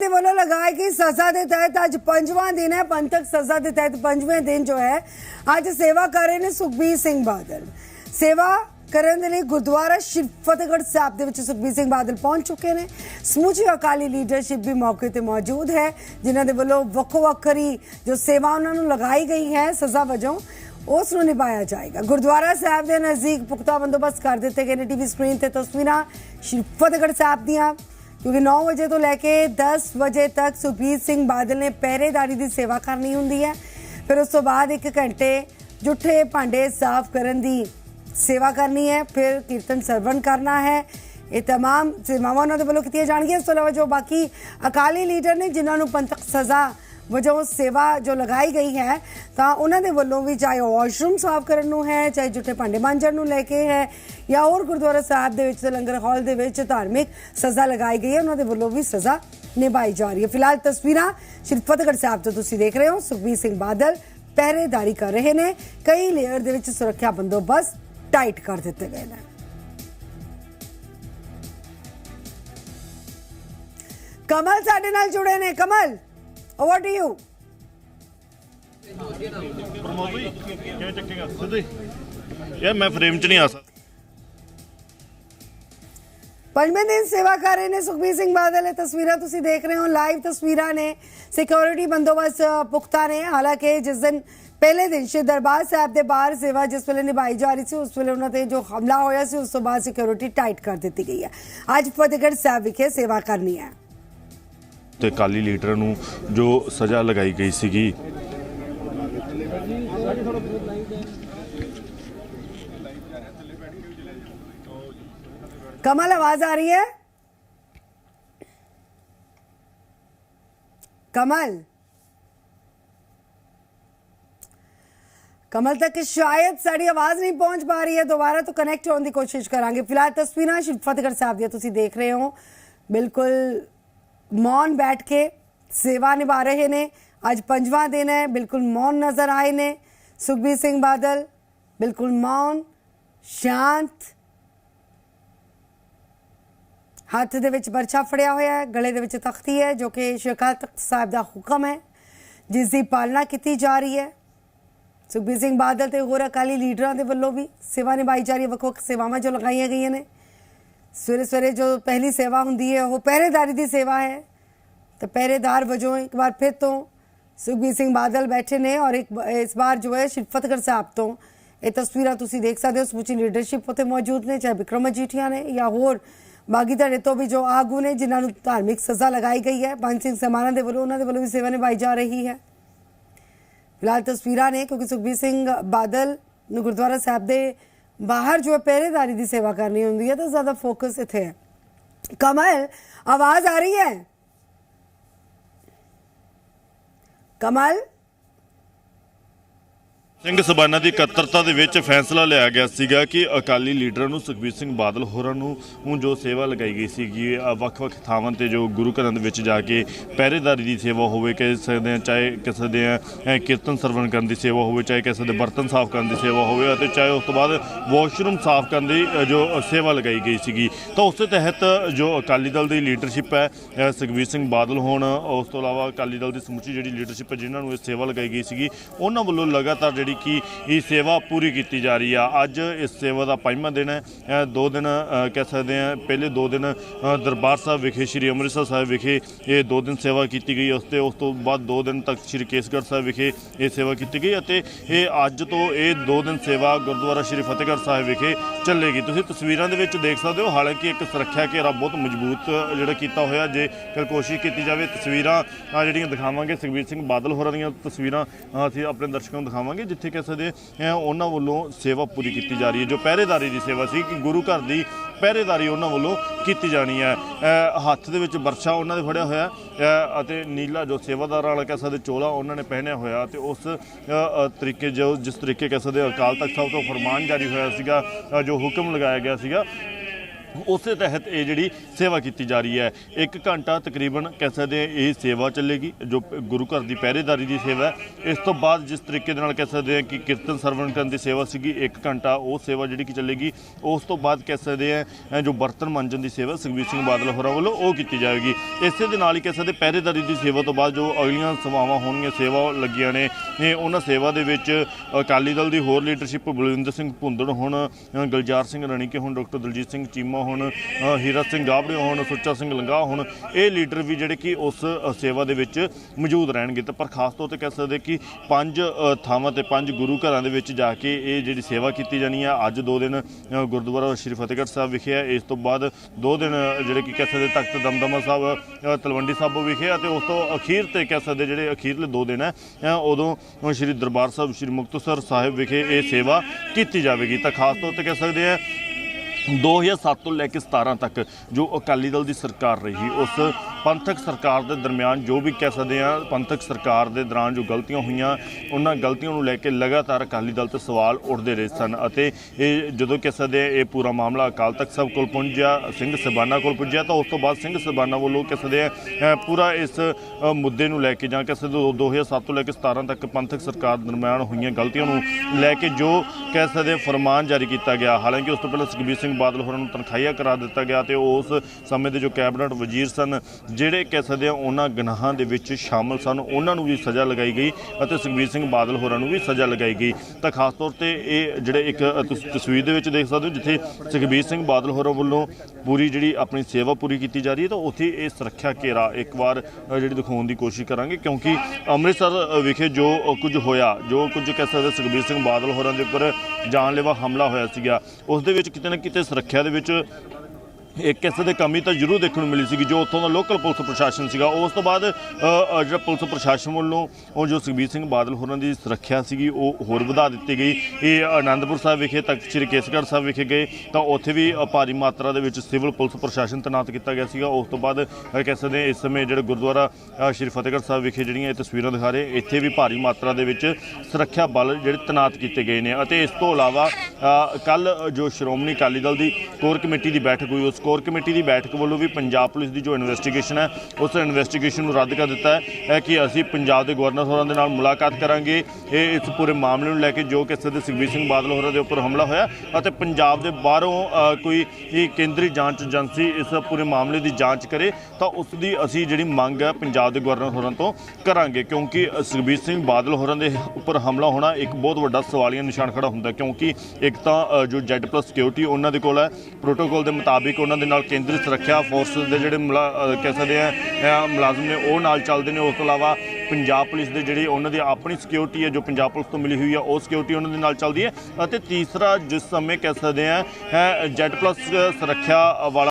ਦੇ ਵੱਲੋਂ ਲਗਾਈ ਗਈ ਸਜ਼ਾ ਦੇ ਤਹਿਤ ਅੱਜ ਪੰਜਵਾਂ ਦਿਨ ਹੈ। ਪੰਥਕ ਸਜ਼ਾ ਦੇ ਤਹਿਤ ਪੰਜਵੇਂ ਦਿਨ ਜੋ ਹੈ, ਅੱਜ ਸੇਵਾ ਕਰ ਰਹੇ ਨੇ ਸੁਖਬੀਰ ਸਿੰਘ ਬਾਦਲ। ਸੇਵਾ ਕਰਨ ਦੇ ਲਈ ਗੁਰਦੁਆਰਾ ਸ਼੍ਰੀ ਫਤਿਹਗੜ੍ਹ ਸਾਹਿਬ ਦੇ ਵਿੱਚ ਸੁਖਬੀਰ ਸਿੰਘ ਬਾਦਲ ਪਹੁੰਚ ਚੁੱਕੇ ਨੇ। ਸਮੂਚੀ ਅਕਾਲੀ ਲੀਡਰਸ਼ਿਪ ਵੀ ਮੌਕੇ ਤੇ ਮੌਜੂਦ ਹੈ, ਜਿਨ੍ਹਾਂ ਦੇ ਵੱਲੋਂ ਵੱਖੋ ਵੱਖਰੀ ਜੋ ਸੇਵਾ ਉਹਨਾਂ ਨੂੰ ਲਗਾਈ ਗਈ ਹੈ, ਸਜ਼ਾ ਵਜੋਂ ਉਸ ਨੂੰ ਨਿਭਾਇਆ ਜਾਏਗਾ। ਗੁਰਦੁਆਰਾ ਸਾਹਿਬ ਦੇ ਨਜ਼ਦੀਕ ਪੁਖਤਾ ਬੰਦੋਬਸਤ ਕਰ ਦਿੱਤੇ ਗਏ ਨੇ। ਟੀਵੀ ਸਕਰੀਨ ਤੇ ਤਸਵੀਰਾਂ ਸ਼੍ਰੀ ਫਤਿਹਗੜ੍ਹ ਸਾਹਿਬ ਦੀਆਂ। ਕਿਉਂਕਿ 9 ਵਜੇ ਤੋਂ ਲੈ ਕੇ 10 ਵਜੇ ਤੱਕ ਸੁਖਬੀਰ ਸਿੰਘ ਬਾਦਲ ਨੇ ਪਹਿਰੇਦਾਰੀ ਦੀ ਸੇਵਾ ਕਰਨੀ ਹੁੰਦੀ ਹੈ ਫਿਰ ਉਸ ਤੋਂ ਬਾਅਦ 1 ਘੰਟੇ ਜੁੱਠੇ ਭਾਂਡੇ ਸਾਫ਼ ਕਰਨ ਦੀ ਸੇਵਾ ਕਰਨੀ ਹੈ ਫਿਰ ਕੀਰਤਨ ਸਰਵਣ ਕਰਨਾ ਹੈ ਇਹ तमाम ਸੇਵਾਵਾਂ ਉਹਨਾਂ ਦੇ ਵੱਲੋਂ ਕੀਤੀਆਂ ਜਾਣਗੀਆਂ ਇਸ ਤੋਂ ਇਲਾਵਾ ਜੋ ਬਾਕੀ ਅਕਾਲੀ ਲੀਡਰ ਨੇ ਜਿਨ੍ਹਾਂ ਨੂੰ ਪੰਥਕ ਸਜ਼ਾ ਵਜੋਂ ਸੇਵਾ ਜੋ ਲਗਾਈ ਗਈ ਹੈ ਤਾਂ ਉਹਨਾਂ ਦੇ ਵੱਲੋਂ ਵੀ ਚਾਹੇ ਉਹ ਵਾਸ਼ਰੂਮ ਸਾਫ਼ ਕਰਨ ਨੂੰ ਹੈ ਚਾਹੇ ਜੁੱਠੇ ਭਾਂਡੇ ਮਾਂਜਣ ਨੂੰ ਲੈ ਕੇ ਹੈ ਜਾਂ ਹੋਰ ਗੁਰਦੁਆਰਾ ਸਾਹਿਬ ਦੇ ਵਿੱਚ ਲੰਗਰ ਹਾਲ ਦੇ ਵਿੱਚ ਧਾਰਮਿਕ ਸਜ਼ਾ ਲਗਾਈ ਗਈ ਹੈ ਉਹਨਾਂ ਦੇ ਵੱਲੋਂ ਵੀ ਸਜ਼ਾ ਨਿਭਾਈ ਜਾ ਰਹੀ ਹੈ ਫਿਲਹਾਲ ਤਸਵੀਰਾਂ ਸ਼੍ਰੀ ਫਤਿਹਗੜ੍ਹ ਸਾਹਿਬ ਤੋਂ ਤੁਸੀਂ ਦੇਖ ਰਹੇ ਹੋ ਸੁਖਬੀਰ ਸਿੰਘ ਬਾਦਲ ਪਹਿਰੇਦਾਰੀ ਕਰ ਰਹੇ ਨੇ ਕਈ ਲੇਅਰ ਦੇ ਵਿੱਚ ਸੁਰੱਖਿਆ ਬੰਦੋਬਸਤ ਟਾਈਟ ਕਰ ਦਿੱਤੇ ਗਏ ਨੇ ਕਮਲ ਸਾਡੇ ਨਾਲ ਜੁੜੇ ਨੇ Kamal over to you Pramod ji ਕਿਵੇਂ ਚੱਕੇਗਾ ਸਿੱਧੇ ਯਾਰ ਮੈਂ ਫਰੇਮ 'ਚ ਨਹੀਂ ਆ ਸਕਦਾ। ਪੰਜਵੇਂ ਦਿਨ ਸੇਵਾ ਕਰ ਰਹੇ ਨੇ ਸੁਖਬੀਰ ਸਿੰਘ ਬਾਦਲ। ਇਹ ਤਸਵੀਰਾਂ ਤੁਸੀਂ ਦੇਖ ਰਹੇ ਹੋ ਲਾਈਵ ਤਸਵੀਰਾਂ ਨੇ। ਸਿਕਿਉਰਿਟੀ ਬੰਦੋਬਸਤ ਪੁਖਤਾ ਨੇ। ਹਾਲਾਂਕਿ ਜਿਸ ਦਿਨ ਪਹਿਲੇ ਦਿਨ ਸ਼੍ਰੀ ਦਰਬਾਰ ਸਾਹਿਬ ਦੇ ਬਾਹਰ ਸੇਵਾ ਜਿਸ ਵੇਲੇ ਨਿਭਾਈ ਜਾ ਰਹੀ ਸੀ ਉਸ ਵੇਲੇ ਉਹਨਾਂ ਤੇ ਜੋ ਹਮਲਾ ਹੋਇਆ ਸੀ ਉਸ ਤੋਂ ਬਾਅਦ ਸਿਕਿਉਰਿਟੀ ਟਾਈਟ ਕਰ ਦਿੱਤੀ ਗਈ ਹੈ। ਅੱਜ ਫਤਿਹਗੜ੍ਹ ਸਾਹਿਬ ਵਿਖੇ ਸੇਵਾ ਕਰਨੀ ਹੈ। ਤੇ ਕਾਲੀ ਲੀਡਰ ਨੂੰ ਜੋ ਸਜ਼ਾ ਲਗਾਈ ਗਈ ਸੀਗੀ कमल आवाज आ रही है कमल ਕਮਲ ਤੱਕ ਸ਼ਾਇਦ ਸਾਡੀ ਆਵਾਜ਼ ਨਹੀਂ ਪਹੁੰਚ ਪਾ ਰਹੀ ਹੈ ਦੁਬਾਰਾ ਤੋਂ ਕਨੈਕਟ ਹੋਣ ਦੀ ਕੋਸ਼ਿਸ਼ ਕਰਾਂਗੇ ਫਿਲਹਾਲ ਤਸਵੀਰਾਂ ਸ਼੍ਰੀ ਫਤਿਹਗੜ੍ਹ ਸਾਹਿਬ ਦੀਆਂ ਤੁਸੀਂ ਦੇਖ ਰਹੇ ਹੋ ਬਿਲਕੁਲ ਮੌਨ ਬੈਠ ਕੇ ਸੇਵਾ ਨਿਭਾ ਰਹੇ ਨੇ। ਅੱਜ ਪੰਜਵਾਂ ਦਿਨ ਹੈ, ਬਿਲਕੁਲ ਮੌਨ ਨਜ਼ਰ ਆਏ ਨੇ। ਸੁਖਬੀਰ ਸਿੰਘ ਬਾਦਲ, ਬਿਲਕੁਲ ਮੌਨ, ਸ਼ਾਂਤ। ਹੱਥ ਦੇ ਵਿੱਚ ਬਰਛਾ ਫੜਿਆ ਹੋਇਆ ਹੈ, ਗਲੇ ਦੇ ਵਿੱਚ ਤਖਤੀ ਹੈ, ਜੋ ਕਿ ਸ਼੍ਰੀ ਤਖਤ ਸਾਹਿਬ ਦਾ ਹੁਕਮ ਹੈ, ਜਿਸ ਦੀ ਪਾਲਣਾ ਕੀਤੀ ਜਾ ਰਹੀ ਹੈ। ਸੁਖਬੀਰ ਸਿੰਘ ਬਾਦਲ ਤੇ ਹੋਰ ਅਕਾਲੀ ਲੀਡਰਾਂ ਦੇ ਵੱਲੋਂ ਵੀ ਸੇਵਾ ਨਿਭਾਈ ਜਾ ਰਹੀ ਹੈ ਵੱਖ ਵੱਖ ਸੇਵਾਵਾਂ ਜੋ ਲਗਾਈਆਂ ਗਈਆਂ ਨੇ। ਸਵੇਰੇ ਸਵੇਰੇ ਜੋ ਪਹਿਲੀ ਸੇਵਾ ਹੁੰਦੀ ਹੈ, ਉਹ ਪਹਿਰੇਦਾਰੀ ਦੀ ਸੇਵਾ ਹੈ। ਤੇ ਪਹਿਰੇਦਾਰ ਵਜੋਂ ਇੱਕ ਵਾਰ ਫਿਰ ਤੋਂ ਸੁਖਬੀਰ ਸਿੰਘ ਬਾਦਲ ਬੈਠੇ ਨੇ ਔਰ ਇੱਕ ਇਸ ਵਾਰ ਜੋ ਹੈ ਸ਼੍ਰੀ ਫਤਿਹਗੜ੍ਹ ਸਾਹਿਬ ਤੋਂ। ਇਹ ਤਸਵੀਰਾਂ ਤੁਸੀਂ ਦੇਖ ਸਕਦੇ ਹੋ, ਸਮੁੱਚੀ ਲੀਡਰਸ਼ਿਪ ਉੱਥੇ ਮੌਜੂਦ ਨੇ, ਚਾਹੇ ਵਿਕਰਮ ਮਜੀਠੀਆ ਨੇ ਜਾਂ ਹੋਰ। ਬਾਗੀ ਧੜੇ ਤੋਂ ਵੀ ਜੋ ਆਗੂ ਨੇ, ਜਿਨ੍ਹਾਂ ਨੂੰ ਧਾਰਮਿਕ ਸਜ਼ਾ ਲਗਾਈ ਗਈ ਹੈ, ਪੰਜ ਸਿੰਘ ਸਮਾਨਾਂ ਦੇ ਵੱਲੋਂ, ਉਹਨਾਂ ਦੇ ਵੱਲੋਂ ਵੀ ਸੇਵਾ ਨਿਭਾਈ ਜਾ ਰਹੀ ਹੈ। ਫਿਲਹਾਲ ਤਸਵੀਰਾਂ ਨੇ, ਕਿਉਂਕਿ ਸੁਖਬੀਰ ਸਿੰਘ ਬਾਦਲ ਨੂੰ ਗੁਰਦੁਆਰਾ ਸਾਹਿਬ ਦੇ ਬਾਹਰ ਜੋ ਹੈ ਪਹਿਰੇਦਾਰੀ ਦੀ ਸੇਵਾ ਕਰਨੀ ਹੁੰਦੀ ਹੈ ਤਾਂ ਜ਼ਿਆਦਾ ਫੋਕਸ ਇੱਥੇ ਹੈ ਕਮਲ ਆਵਾਜ਼ ਆ ਰਹੀ ਹੈ ਕਮਲ ਸਿੰਘ ਸਬਾਨਾ ਦੀ ਇਕੱਤਰਤਾ ਦੇ ਵਿੱਚ ਫੈਸਲਾ ਲਿਆ ਗਿਆ ਸੀਗਾ ਕਿ ਅਕਾਲੀ ਲੀਡਰਾਂ ਨੂੰ ਸੁਖਬੀਰ ਸਿੰਘ ਬਾਦਲ ਹੋਰਾਂ ਨੂੰ ਜੋ ਸੇਵਾ ਲਗਾਈ ਗਈ ਸੀਗੀ ਵੱਖ-ਵੱਖ ਥਾਵਾਂ ਤੇ ਜੋ ਗੁਰੂ ਘਰਾਂ ਦੇ ਵਿੱਚ ਜਾ ਕੇ ਪਹਿਰੇਦਾਰੀ ਦੀ ਸੇਵਾ ਹੋਵੇ, ਕਹਿ ਸਕਦੇ ਆ ਚਾਹੇ ਕਿਸੇ ਦੇ ਕੀਰਤਨ ਸਰਵਣ ਕਰਨ ਦੀ ਸੇਵਾ ਹੋਵੇ, ਚਾਹੇ ਕਿਸੇ ਦੇ ਬਰਤਨ ਸਾਫ਼ ਕਰਨ ਦੀ ਸੇਵਾ ਹੋਵੇ ਅਤੇ ਚਾਹੇ ਉਸ ਤੋਂ ਬਾਅਦ ਵਾਸ਼ਰੂਮ ਸਾਫ਼ ਕਰਨ ਦੀ ਜੋ ਸੇਵਾ ਲਗਾਈ ਗਈ ਸੀਗੀ। ਤਾਂ ਉਸੇ ਤਹਿਤ ਜੋ ਅਕਾਲੀ ਦਲ ਦੀ ਲੀਡਰਸ਼ਿਪ ਹੈ ਸੁਖਬੀਰ ਸਿੰਘ ਬਾਦਲ ਹੋਣ, ਉਸ ਤੋਂ ਇਲਾਵਾ ਅਕਾਲੀ ਦਲ ਦੀ ਸਮੁੱਚੀ ਜਿਹੜੀ ਲੀਡਰਸ਼ਿਪ ਹੈ, ਜਿਨ੍ਹਾਂ ਨੂੰ ਇਹ ਸੇਵਾ ਲਗਾਈ ਗਈ ਸੀਗੀ, ਉਹਨਾਂ ਵੱਲੋਂ ਲਗਾਤਾਰ ਜਿਹੜੀ ਕਿ ਇਹ ਸੇਵਾ ਪੂਰੀ ਕੀਤੀ ਜਾ ਰਹੀ ਆ। ਅੱਜ ਇਸ ਸੇਵਾ ਦਾ ਪੰਜਵਾਂ ਦਿਨ ਹੈ। ਦੋ ਦਿਨ ਕਹਿ ਸਕਦੇ ਆ ਪਹਿਲੇ ਦੋ ਦਿਨ ਦਰਬਾਰ ਸਾਹਿਬ ਵਿਖੇ, ਸ੍ਰੀ ਅੰਮ੍ਰਿਤਸਰ ਸਾਹਿਬ ਵਿਖੇ ਇਹ ਦੋ ਦਿਨ ਸੇਵਾ ਕੀਤੀ ਗਈ। ਉਸ ਤੇ ਉਸ ਤੋਂ ਬਾਅਦ ਦੋ ਦਿਨ ਤੱਕ ਸ੍ਰੀ ਕੇਸਗੜ੍ਹ ਸਾਹਿਬ ਵਿਖੇ ਇਹ ਸੇਵਾ ਕੀਤੀ ਗਈ ਅਤੇ ਇਹ ਅੱਜ ਤੋਂ ਇਹ ਦੋ ਦਿਨ ਸੇਵਾ ਗੁਰਦੁਆਰਾ ਸ੍ਰੀ ਫਤਿਹਗੜ੍ਹ ਸਾਹਿਬ ਵਿਖੇ ਚੱਲੇਗੀ। ਤੁਸੀਂ ਤਸਵੀਰਾਂ ਦੇ ਵਿੱਚ ਦੇਖ ਸਕਦੇ ਹੋ, ਹਾਲਾਂਕਿ ਇੱਕ ਸੁਰੱਖਿਆ ਘੇਰਾ ਬਹੁਤ ਮਜ਼ਬੂਤ, ਜਿਹੜਾ ਕੀਤਾ ਹੋਇਆ, ਜੇ ਫਿਰ ਕੋਸ਼ਿਸ਼ ਕੀਤੀ ਜਾਵੇ, ਤਸਵੀਰਾਂ ਜਿਹੜੀਆਂ ਦਿਖਾਵਾਂਗੇ, ਸੁਖਬੀਰ ਸਿੰਘ ਬਾਦਲ ਹੋਰਾਂ ਦੀਆਂ ਤਸਵੀਰਾਂ ਅਸੀਂ ਆਪਣੇ ਦਰਸ਼ਕਾਂ ਨੂੰ ਦਿਖਾਵਾਂਗੇ ਜਿੱਥੇ ਕਿਸੇ ਦੇ ਉਹਨਾਂ ਵੱਲੋਂ ਸੇਵਾ ਪੂਰੀ ਕੀਤੀ ਜਾ ਰਹੀ ਹੈ, ਜੋ ਪਹਿਰੇਦਾਰੀ ਦੀ ਸੇਵਾ ਸੀ, ਕਿ ਗੁਰੂ ਘਰ ਦੀ ਪਹਿਰੇਦਾਰੀ ਉਹਨਾਂ ਵੱਲੋਂ ਕੀਤੀ ਜਾਣੀ ਹੈ। ਹੱਥ ਦੇ ਵਿੱਚ ਬਰਛਾ ਉਹਨਾਂ ਦੇ ਫੜਿਆ ਹੋਇਆ ਅਤੇ ਨੀਲਾ ਜੋ ਸੇਵਾਦਾਰਾਂ ਵਾਲਾ ਕਹਿ ਸਕਦੇ ਚੋਲਾ ਉਹਨਾਂ ਨੇ ਪਹਿਨਿਆ ਹੋਇਆ ਤੇ ਉਸ ਤਰੀਕੇ ਜੋ, ਜਿਸ ਤਰੀਕੇ ਕਹਿ ਸਕਦੇ ਅਕਾਲ ਤਖਤ ਸਾਹਿਬ ਤੋਂ ਫਰਮਾਨ ਜਾਰੀ ਹੋਇਆ ਸੀਗਾ ਜੋ ਹੁਕਮ ਲਗਾਇਆ ਗਿਆ ਸੀਗਾ ਉਸੇ ਤਹਿਤ ਇਹ ਜਿਹੜੀ ਸੇਵਾ ਕੀਤੀ ਜਾ ਰਹੀ ਹੈ ਇੱਕ ਘੰਟਾ ਤਕਰੀਬਨ ਕਹਿ ਸਕਦੇ ਹਾਂ ਇਹ ਸੇਵਾ ਚੱਲੇਗੀ ਜੋ ਪ- ਗੁਰੂ ਘਰ ਦੀ ਪਹਿਰੇਦਾਰੀ ਦੀ ਸੇਵਾ ਇਸ ਤੋਂ ਬਾਅਦ ਜਿਸ ਤਰੀਕੇ ਦੇ ਨਾਲ ਕਹਿ ਸਕਦੇ ਹਾਂ ਕਿ ਕੀਰਤਨ ਸਰਵਣ ਕਰਨ ਦੀ ਸੇਵਾ ਸੀਗੀ ਇੱਕ ਘੰਟਾ ਉਹ ਸੇਵਾ ਜਿਹੜੀ ਕਿ ਚੱਲੇਗੀ ਉਸ ਤੋਂ ਬਾਅਦ ਕਹਿ ਸਕਦੇ ਹਾਂ ਜੋ ਬਰਤਨ ਮਾਂਜਣ ਦੀ ਸੇਵਾ ਸੁਖਬੀਰ ਸਿੰਘ ਬਾਦਲ ਹੋਰਾਂ ਵੱਲੋਂ ਉਹ ਕੀਤੀ ਜਾਵੇਗੀ। ਇਸੇ ਦੇ ਨਾਲ ਹੀ ਕਹਿ ਸਕਦੇ ਪਹਿਰੇਦਾਰੀ ਦੀ ਸੇਵਾ ਤੋਂ ਬਾਅਦ ਜੋ ਅਗਲੀਆਂ ਸੇਵਾਵਾਂ ਹੋਣਗੀਆਂ ਸੇਵਾ ਲੱਗੀਆਂ ਨੇ ਇਹ ਉਹਨਾਂ ਸੇਵਾ ਦੇ ਵਿੱਚ ਅਕਾਲੀ ਦਲ ਦੀ ਹੋਰ ਲੀਡਰਸ਼ਿਪ ਬਲਵਿੰਦਰ ਸਿੰਘ ਭੁੰਦੜ ਹੁਣ ਅ, ਗੁਲਜ਼ਾਰ ਸਿੰਘ ਰਣੀਕੇ ਹੁਣ ਡਾਕਟਰ ਦਲਜੀਤ ਸਿੰਘ ਚੀਮਾ ਹੁਣ ਅ, ਹੀਰਾ ਸਿੰਘ ਗਾਬੜੇ ਹੋਣ ਸੁੱਚਾ ਸਿੰਘ ਲੰਗਾ ਹੋਣ ਇਹ ਲੀਡਰ ਵੀ ਜਿਹੜੇ ਕਿ ਉਸ ਸੇਵਾ ਦੇ ਵਿੱਚ ਮੌਜੂਦ ਰਹਿਣਗੇ। ਤੇ ਪਰ ਖਾਸ ਤੌਰ ਤੇ ਕਹਿ ਸਕਦੇ ਕਿ ਪੰਜ ਥਾਵਾਂ ਤੇ ਪੰਜ ਗੁਰੂ ਘਰਾਂ ਦੇ ਵਿੱਚ ਜਾ ਕੇ ਇਹ ਜਿਹੜੀ ਸੇਵਾ ਕੀਤੀ ਜਾਣੀ ਆ। ਅੱਜ ਦੋ ਦਿਨ ਗੁਰਦੁਆਰਾ ਸ਼੍ਰੀ ਫਤਿਹਗੜ੍ਹ ਸਾਹਿਬ ਵਿਖੇ ਹੈ ਇਸ ਤੋਂ ਬਾਅਦ ਦੋ ਦਿਨ ਜਿਹੜੇ ਕਿ ਕਹਿ ਸਕਦੇ ਤਖਤ ਦਮਦਮਾ ਸਾਹਿਬ ਤਲਵੰਡੀ ਸਾਬੋ ਵਿਖੇ ਆ ਤੇ ਉਸ ਤੋਂ ਅਖੀਰ ਤੇ ਕਹਿ ਸਕਦੇ ਜਿਹੜੇ ਅਖੀਰਲੇ ਦੋ ਦਿਨ ਹੈ ਉਦੋਂ ਸ਼੍ਰੀ ਦਰਬਾਰ ਸਾਹਿਬ ਸ਼੍ਰੀ ਮੁਕਤਸਰ ਸਾਹਿਬ ਵਿਖੇ ਇਹ ਸੇਵਾ ਕੀਤੀ ਜਾਵੇਗੀ। ਤਾਂ ਖਾਸ ਤੌਰ ਤੇ ਕਹਿ ਸਕਦੇ ਆ 2007 ਤੋਂ ਲੈ ਕੇ 17 ਤੱਕ ਜੋ ਅਕਾਲੀ ਦਲ ਦੀ ਸਰਕਾਰ ਰਹੀ, ਉਸ ਪੰਥਕ ਸਰਕਾਰ ਦੇ ਦਰਮਿਆਨ ਜੋ ਵੀ ਕਹਿ ਸਕਦੇ ਆ ਪੰਥਕ ਸਰਕਾਰ ਦੇ ਦੌਰਾਨ ਜੋ ਗਲਤੀਆਂ ਹੋਈਆਂ, ਉਹਨਾਂ ਗਲਤੀਆਂ ਨੂੰ ਲੈ ਕੇ ਲਗਾਤਾਰ ਅਕਾਲੀ ਦਲ ਤੇ ਸਵਾਲ ਉੱਠਦੇ ਰਹੇ ਸਨ ਅਤੇ ਇਹ ਜਦੋਂ ਕਹਿ ਸਕਦੇ ਆ ਇਹ ਪੂਰਾ ਮਾਮਲਾ ਅਕਾਲ ਤਖਤ ਸਾਹਿਬ ਕੋਲ ਪਹੁੰਚਿਆ, ਸਿੰਘ ਸਬਾਨਾ ਕੋਲ ਪਹੁੰਚਿਆ, ਤਾਂ ਉਸ ਤੋਂ ਬਾਅਦ ਸਿੰਘ ਸਬਾਨਾ ਵੱਲੋਂ ਕਹਿ ਸਕਦੇ ਆ ਪੂਰਾ ਇਸ ਮੁੱਦੇ ਨੂੰ ਲੈ ਕੇ ਜਾਂ ਕਹਿ ਸਕਦੇ ਹੋ 2007 ਤੋਂ ਲੈ ਕੇ 17 ਤੱਕ ਪੰਥਕ ਸਰਕਾਰ ਦਰਮਿਆਨ ਹੋਈਆਂ ਗਲਤੀਆਂ ਨੂੰ ਲੈ ਕੇ ਜੋ ਕਹਿ ਸਕਦੇ ਫਰਮਾਨ ਜਾਰੀ ਕੀਤਾ ਗਿਆ। ਹਾਲਾਂਕਿ ਉਸ ਤੋਂ ਪਹਿਲਾਂ ਸੁਖਬੀਰ ਸਿੰਘ ਬਾਦਲ ਹੋਰਾਂ ਨੂੰ ਤਨਖਾਹੀਆ ਕਰਾ ਦਿੱਤਾ ਗਿਆ ਤੇ ਉਸ ਸਮੇਂ ਦੇ ਜੋ ਕੈਬਨਿਟ ਵਜ਼ੀਰ ਸਨ, ਜਿਹੜੇ ਕਹਿ ਸਕਦੇ ਆ ਉਹਨਾਂ ਗਨਾਹਾਂ ਦੇ ਵਿੱਚ ਸ਼ਾਮਲ ਸਨ, ਉਹਨਾਂ ਨੂੰ ਵੀ ਸਜ਼ਾ ਲਗਾਈ ਗਈ ਅਤੇ ਸੁਖਬੀਰ ਸਿੰਘ ਬਾਦਲ ਹੋਰਾਂ ਨੂੰ ਵੀ ਸਜ਼ਾ ਲਗਾਈ ਗਈ। ਤਾਂ ਖਾਸ ਤੌਰ ਤੇ ਇਹ ਜਿਹੜੇ ਇੱਕ ਤੁਸੀਂ, ਤਸਵੀਰ ਦੇ ਵਿੱਚ ਦੇਖ ਸਕਦੇ ਹੋ, ਜਿੱਥੇ ਸੁਖਬੀਰ ਸਿੰਘ ਬਾਦਲ ਹੋਰਾਂ ਵੱਲੋਂ ਪੂਰੀ ਜਿਹੜੀ ਆਪਣੀ ਸੇਵਾ ਪੂਰੀ ਕੀਤੀ ਜਾ ਰਹੀ ਹੈ, ਤਾਂ ਉੱਥੇ ਇਹ ਸੁਰੱਖਿਆ ਘੇਰਾ ਇੱਕ ਵਾਰ ਜਿਹੜੀ ਦਿਖਾਉਣ ਦੀ ਕੋਸ਼ਿਸ਼ ਕਰਾਂਗੇ, ਕਿਉਂਕਿ ਅੰਮ੍ਰਿਤਸਰ ਵਿਖੇ ਜੋ ਕੁਝ ਹੋਇਆ, ਜੋ ਕੁਝ ਕਹਿ ਸਕਦੇ ਸੁਖਬੀਰ ਸਿੰਘ ਬਾਦਲ ਹੋਰਾਂ ਦੇ ਉੱਪਰ ਜਾਨਲੇਵਾ ਹਮਲਾ ਹੋਇਆ ਸੀਗਾ, ਉਸ ਦੇ ਵਿੱਚ ਕਿਤੇ ਨਾ ਕਿਤੇ ਸੁਰੱਖਿਆ ਦੇ ਵਿੱਚ ਇੱਕ ਕਿਸੇ ਦੇ ਕਮੀ ਤਾਂ ਜ਼ਰੂਰ ਦੇਖਣ ਨੂੰ ਮਿਲੀ ਸੀਗੀ ਜੋ ਉੱਥੋਂ ਦਾ ਲੋਕਲ ਪੁਲਿਸ ਪ੍ਰਸ਼ਾਸਨ ਸੀਗਾ। ਉਸ ਤੋਂ ਬਾਅਦ ਜਿਹੜਾ ਪੁਲਿਸ ਪ੍ਰਸ਼ਾਸਨ ਵੱਲੋਂ ਉਹ ਜੋ ਸੁਖਬੀਰ ਸਿੰਘ ਬਾਦਲ ਹੋਰਾਂ ਦੀ ਸੁਰੱਖਿਆ ਸੀਗੀ ਉਹ ਹੋਰ ਵਧਾ ਦਿੱਤੀ ਗਈ। ਇਹ ਆਨੰਦਪੁਰ ਸਾਹਿਬ ਵਿਖੇ ਤਖਤ ਸ੍ਰੀ ਕੇਸਗੜ੍ਹ ਸਾਹਿਬ ਵਿਖੇ ਗਏ ਤਾਂ ਉੱਥੇ ਵੀ ਭਾਰੀ ਮਾਤਰਾ ਦੇ ਵਿੱਚ ਸਿਵਲ ਪੁਲਿਸ ਪ੍ਰਸ਼ਾਸਨ ਤੈਨਾਤ ਕੀਤਾ ਗਿਆ ਸੀਗਾ। ਉਸ ਤੋਂ ਬਾਅਦ ਅ, ਕਹਿ ਸਕਦੇ ਹਾਂ ਇਸ ਸਮੇਂ ਜਿਹੜਾ ਗੁਰਦੁਆਰਾ ਸ੍ਰੀ ਫਤਿਹਗੜ੍ਹ ਸਾਹਿਬ ਵਿਖੇ ਜਿਹੜੀਆਂ ਇਹ ਤਸਵੀਰਾਂ ਦਿਖਾ ਰਹੇ ਇੱਥੇ ਵੀ ਭਾਰੀ ਮਾਤਰਾ ਦੇ ਵਿੱਚ ਸੁਰੱਖਿਆ ਬਲ ਜਿਹੜੇ ਤੈਨਾਤ ਕੀਤੇ ਗਏ ਨੇ। ਅਤੇ ਇਸ ਤੋਂ ਇਲਾਵਾ ਕੱਲ ਜੋ ਸ਼੍ਰੋਮਣੀ ਅਕਾਲੀ ਦਲ ਦੀ ਕੋਰ ਕਮੇਟੀ ਦੀ ਬੈਠਕ ਹੋਈ ਉਸ ਕੋਰ ਕਮੇਟੀ ਦੀ ਬੈਠਕ ਵੱਲੋਂ ਵੀ ਪੰਜਾਬ ਪੁਲਿਸ ਦੀ ਜੋ ਇਨਵੈਸਟੀਗੇਸ਼ਨ ਹੈ, ਉਸ ਇਨਵੈਸਟੀਗੇਸ਼ਨ ਨੂੰ ਰੱਦ ਕਰ ਦਿੱਤਾ ਹੈ ਕਿ ਅਸੀਂ ਪੰਜਾਬ ਦੇ ਗਵਰਨਰ ਹੋਰਾਂ ਦੇ ਨਾਲ ਮੁਲਾਕਾਤ ਕਰਾਂਗੇ। ਇਹ ਇਸ ਪੂਰੇ ਮਾਮਲੇ ਨੂੰ ਲੈ ਕੇ ਜੋ ਕਿਸੇ ਦੇ ਸੁਖਬੀਰ ਸਿੰਘ ਬਾਦਲ ਹੋਰਾਂ ਦੇ ਉੱਪਰ ਹਮਲਾ ਹੋਇਆ ਅਤੇ ਪੰਜਾਬ ਦੇ ਬਾਹਰੋਂ ਕੋਈ ਇਹ ਕੇਂਦਰੀ ਜਾਂਚ ਏਜੰਸੀ ਇਸ ਪੂਰੇ ਮਾਮਲੇ ਦੀ ਜਾਂਚ ਕਰੇ, ਤਾਂ ਉਸ ਦੀ ਅਸੀਂ ਜਿਹੜੀ ਮੰਗ ਹੈ ਪੰਜਾਬ ਦੇ ਗਵਰਨਰ ਹੋਰਾਂ ਤੋਂ ਕਰਾਂਗੇ, ਕਿਉਂਕਿ ਸੁਖਬੀਰ ਸਿੰਘ ਬਾਦਲ ਹੋਰਾਂ ਦੇ ਉੱਪਰ ਹਮਲਾ ਹੋਣਾ ਇੱਕ ਬਹੁਤ ਵੱਡਾ ਸਵਾਲੀਆ ਨਿਸ਼ਾਨ ਖੜਾ ਹੁੰਦਾ ਕਿਉਂਕਿ ਇੱਕ ਤਾਂ ਜੋ ਜੈਡ ਪਲੱਸ ਸਿਕਿਉਰਿਟੀ ਉਹਨਾਂ ਦੇ ਕੋਲ ਹੈ ਪ੍ਰੋਟੋਕੋਲ ਦੇ ਮੁਤਾਬਿਕ ਉਹਨਾਂ ਦੇ ਨਾਲ ਕੇਂਦਰੀ ਸੁਰੱਖਿਆ ਫੋਰਸਸ ਦੇ ਜਿਹੜੇ ਮੁਲਾ- ਕਹਿ ਸਕਦੇ ਆ ਮੁਲਾਜ਼ਮ ਨੇ ਉਹ ਨਾਲ ਚੱਲਦੇ ਨੇ। ਉਸ ਤੋਂ ਇਲਾਵਾ ਪੰਜਾਬ ਪੁਲਿਸ ਦੇ ਜਿਹੜੇ ਉਹਨਾਂ ਦੀ ਆਪਣੀ ਸਿਕਿਉਰਿਟੀ ਹੈ, ਜੋ ਪੰਜਾਬ ਪੁਲਿਸ ਤੋਂ ਮਿਲੀ ਹੋਈ ਹੈ, ਉਹ ਸਿਕਿਉਰਿਟੀ ਉਹਨਾਂ ਦੇ ਨਾਲ ਚੱਲਦੀ ਹੈ। ਅਤੇ ਤੀਸਰਾ ਜਿਸ ਸਮੇਂ ਕਹਿ ਸਕਦੇ ਆ ਜੈਡ ਪਲੱਸ ਸੁਰੱਖਿਆ ਵਾਲਾ